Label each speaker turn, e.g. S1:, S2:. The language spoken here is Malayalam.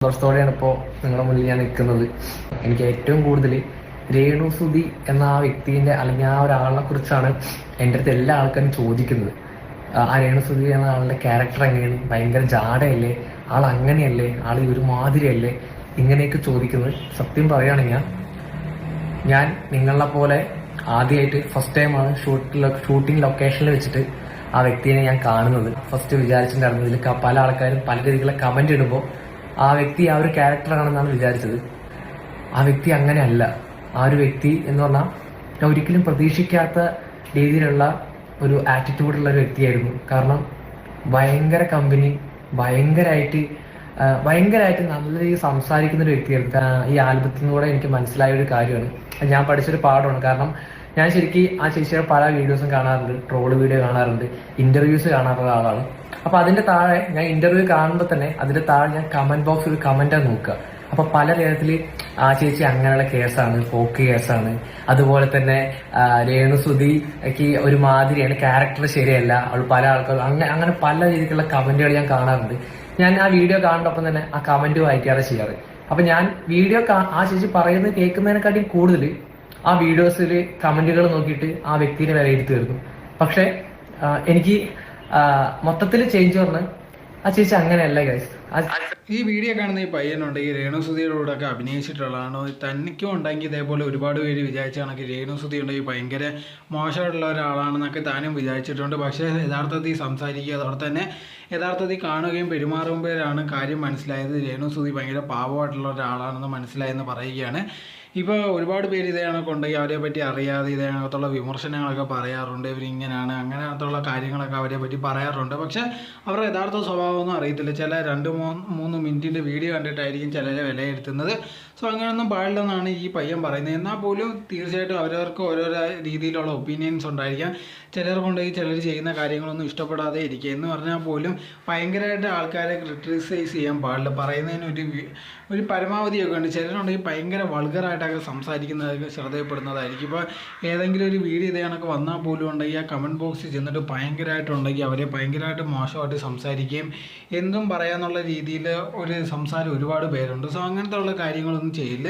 S1: സന്തോഷത്തോടെയാണ് ഇപ്പോൾ നിങ്ങളുടെ മുന്നിൽ ഞാൻ നിൽക്കുന്നത്. എനിക്ക് ഏറ്റവും കൂടുതൽ രേണു സുധി എന്ന ആ വ്യക്തിന്റെ അല്ലെങ്കിൽ ആ ഒരാളെ കുറിച്ചാണ് എന്റെ അടുത്ത് എല്ലാ ആൾക്കാരും ചോദിക്കുന്നത്. ആ രേണു സുധി എന്ന ആളുടെ ക്യാരക്ടർ എങ്ങനെയാണ്? ഭയങ്കര ജാടയല്ലേ? ആൾ അങ്ങനെയല്ലേ? ആൾ ഒരുമാതിരിയല്ലേ ഇങ്ങനെയൊക്കെ ചോദിക്കുന്നത്. സത്യം പറയുകയാണെങ്കിൽ ഞാൻ നിങ്ങളെ പോലെ ആദ്യമായിട്ട് ഫസ്റ്റ് ടൈമാണ് ഷൂട്ടിൽ ഷൂട്ടിംഗ് ലൊക്കേഷനിൽ വെച്ചിട്ട് ആ വ്യക്തിയെ ഞാൻ കാണുന്നത്. ഫസ്റ്റ് വിചാരിച്ചിട്ടുണ്ടായിരുന്നു ഇതിൽ പല ആൾക്കാരും പല രീതിയിലുള്ള കമന്റ് ഇടുമ്പോൾ ആ വ്യക്തി ആ ഒരു ക്യാരക്ടർ ആണെന്നാണ് വിചാരിച്ചത്. ആ വ്യക്തി അങ്ങനെയല്ല. ആ ഒരു വ്യക്തി എന്ന് പറഞ്ഞാൽ ഞാൻ ഒരിക്കലും പ്രതീക്ഷിക്കാത്ത രീതിയിലുള്ള ഒരു ആറ്റിറ്റ്യൂഡുള്ള ഒരു വ്യക്തിയായിരുന്നു. കാരണം ഭയങ്കര കമ്പനി ഭയങ്കരമായിട്ട് ഭയങ്കരമായിട്ട് നല്ല രീതിയിൽ സംസാരിക്കുന്ന ഒരു വ്യക്തിയായിരുന്നു. ഈ ആൽബത്തിൽ കൂടെ എനിക്ക് മനസ്സിലായ ഒരു കാര്യമാണ്. ഞാൻ പഠിച്ചൊരു പാഠമാണ്. കാരണം ഞാൻ ശരിക്കും ആ ചേച്ചിയുടെ പല വീഡിയോസും കാണാറുണ്ട്. ട്രോൾ വീഡിയോ കാണാറുണ്ട്. ഇന്റർവ്യൂസ് കാണാറുള്ള ആളാണ്. അപ്പൊ അതിന്റെ താഴെ ഞാൻ ഇന്റർവ്യൂ കാണുമ്പോൾ തന്നെ അതിന്റെ താഴെ ഞാൻ കമന്റ് ബോക്സിൽ കമന്റ് നോക്കുക. അപ്പൊ പല തരത്തിൽ ആ ചേച്ചി അങ്ങനെയുള്ള കേസാണ് ഫോക്ക് കേസാണ് അതുപോലെ തന്നെ രേണുസുതിക്ക് ഒരു മാതിരിയാണ് ക്യാരക്ടർ ശരിയല്ല. അവൾ പല ആൾക്കാർ അങ്ങനെ അങ്ങനെ പല രീതിക്കുള്ള കമന്റുകൾ ഞാൻ കാണാറുണ്ട്. ഞാൻ ആ വീഡിയോ കാണുന്നൊപ്പം തന്നെ ആ കമന്റ് വായിക്കാറ് ചെയ്യാറ്. അപ്പൊ ഞാൻ വീഡിയോ ആ ചേച്ചി പറയുന്നത് കേൾക്കുന്നതിനെക്കാട്ടിയും കൂടുതൽ ആ വീഡിയോസിൽ കമന്റുകൾ നോക്കിയിട്ട് ആ വ്യക്തിനെ വിലയിരുത്തുമായിരുന്നു പക്ഷെ എനിക്ക് മൊത്തത്തിൽ ചേഞ്ച് പറഞ്ഞ് ആ ചേച്ചി അങ്ങനെയല്ല ഗൈസ്
S2: ഈ വീഡിയോ കാണുന്ന ഈ പയ്യനുണ്ട് ഈ രേണുസുതിയോടൊക്കെ അഭിനയിച്ചിട്ടുള്ളതാണോ. തനിക്കും ഉണ്ടെങ്കിൽ ഇതേപോലെ ഒരുപാട് പേര് വിചാരിച്ച കണക്ക് രേണുസുതി ഉണ്ടെങ്കിൽ ഭയങ്കര മോശമായിട്ടുള്ള ഒരാളാണെന്നൊക്കെ താനും വിചാരിച്ചിട്ടുണ്ട്. പക്ഷേ യഥാർത്ഥത്തിൽ സംസാരിക്കുക അതോടെ തന്നെ യഥാർത്ഥത്തിൽ കാണുകയും പെരുമാറുമ്പോഴാണ് കാര്യം മനസ്സിലായത്. രേണുസുതി ഭയങ്കര പാവമായിട്ടുള്ള ഒരാളാണെന്ന് മനസ്സിലായെന്ന് പറയുകയാണ്. ഇപ്പോൾ ഒരുപാട് പേര് ഇതേ കണക്കുണ്ടെങ്കിൽ അവരെ പറ്റി അറിയാതെ ഇതേ കണക്കത്തുള്ള വിമർശനങ്ങളൊക്കെ പറയാറുണ്ട്. ഇവരിങ്ങനെയാണ് അങ്ങനത്തുള്ള കാര്യങ്ങളൊക്കെ അവരെ പറ്റി പറയാറുണ്ട്. പക്ഷേ അവരുടെ യഥാർത്ഥ സ്വഭാവമൊന്നും അറിയത്തില്ല. ചില രണ്ട് മൂന്ന് മിനിറ്റിന്റെ വീഡിയോ കണ്ടിട്ടായിരിക്കും ചിലരെ വിലയിരുത്തുന്നത്. സോ അങ്ങനെയൊന്നും പാടില്ലെന്നാണ് ഈ പയ്യൻ പറയുന്നത്. എന്നാൽ പോലും തീർച്ചയായിട്ടും അവരവർക്ക് ഓരോരോ രീതിയിലുള്ള ഒപ്പീനിയൻസ് ഉണ്ടായിരിക്കാം. ചിലർക്കുണ്ടെങ്കിൽ ചിലർ ചെയ്യുന്ന കാര്യങ്ങളൊന്നും ഇഷ്ടപ്പെടാതെ ഇരിക്കുക. എന്ന് പറഞ്ഞാൽ പോലും ഭയങ്കരമായിട്ട് ആൾക്കാരെ ക്രിട്ടിസൈസ് ചെയ്യാൻ പാടില്ല. പറയുന്നതിന് ഒരു ഒരു പരമാവധിയൊക്കെ ഉണ്ട്. ചിലരുണ്ടെങ്കിൽ ഭയങ്കര വൾഗറായിട്ടൊക്കെ സംസാരിക്കുന്നത് ശ്രദ്ധയപ്പെടുന്നതായിരിക്കും. ഇപ്പോൾ ഏതെങ്കിലും ഒരു വീഡിയോ ഇതേ വന്നാൽ പോലും ഉണ്ടെങ്കിൽ ആ കമന്റ് ബോക്സിൽ ചെന്നിട്ട് ഭയങ്കരമായിട്ടുണ്ടെങ്കിൽ അവരെ ഭയങ്കരമായിട്ട് മോശമായിട്ട് സംസാരിക്കുകയും എന്തും പറയാന്നുള്ള രീതിയിൽ ഒരു സംസാരം ഒരുപാട് പേരുണ്ട്. സോ അങ്ങനത്തെ ഉള്ള കാര്യങ്ങളൊന്നും ചെയ്യില്ല.